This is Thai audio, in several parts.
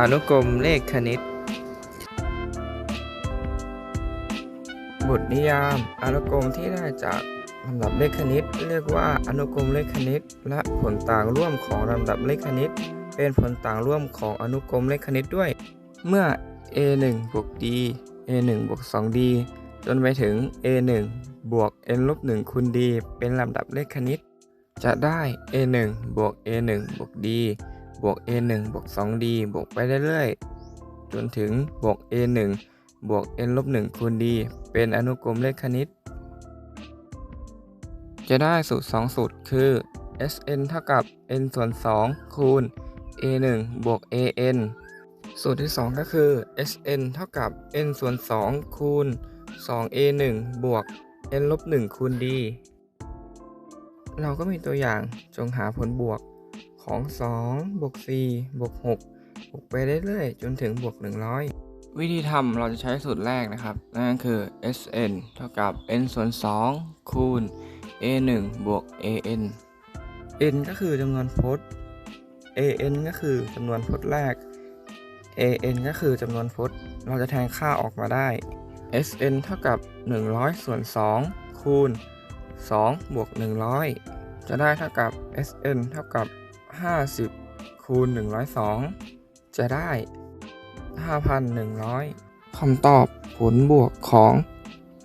อนุกรมเลขคณิต บทนิยามอนุกรมที่ได้จากลำดับเลขคณิต เรียกว่าอนุกรมเลขคณิต และผลต่างร่วมของลำดับเลขคณิต เป็นผลต่างร่วมของอนุกรมเลขคณิตด้วย เมื่อ a1 บวก d a1 บวก 2d จนไปถึง a1 บวก n ลบ1คูณ d เป็นลำดับเลขคณิต จะได้ a1 บวก a1 บวก d บวก a1 บวก 2d บวกไปเรื่อยๆ จนถึงบวก a1 บวก n ลบ1คูณ d เป็นอนุกรมเลขคณิต จะได้สูตร 2 สูตรคือ sn เท่ากับ n ส่วน 2 คูณ a1 บวก an สูตรที่ 2 ก็คือ sn เท่ากับ n ส่วน 2 คูณ 2a1 บวก n ลบ1คูณ d เราก็มีตัวอย่างจงหาผลบวก ของ2บวก4บวก6บวกไปเรื่อยๆ จนถึงบวก 100 วิธีทำเราจะใช้สูตรแรกนะครับ นั่นก็คือ sn เท่ากับ n ส่วน2คูณ a1 บวก an n ก็คือจำนวนพจน์ an ก็คือจำนวนพจน์แรก an ก็คือจำนวนพจน์ เราจะแทนค่าออกมาได้ sn เท่ากับ 100 ส่วน 2 คูณ 2 บวก 100 จะได้เท่ากับ sn เท่ากับ 50 คูณ 102 จะได้ 5,100 คำตอบผลบวกของ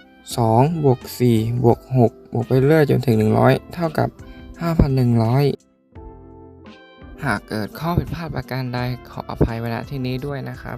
2 บวก 4 บวก 6 บวกไปเรื่อยจนถึง 100 เท่ากับ 5,100 หากเกิดข้อผิดพลาดประการใดขออภัยเวลาที่นี้ด้วยนะครับ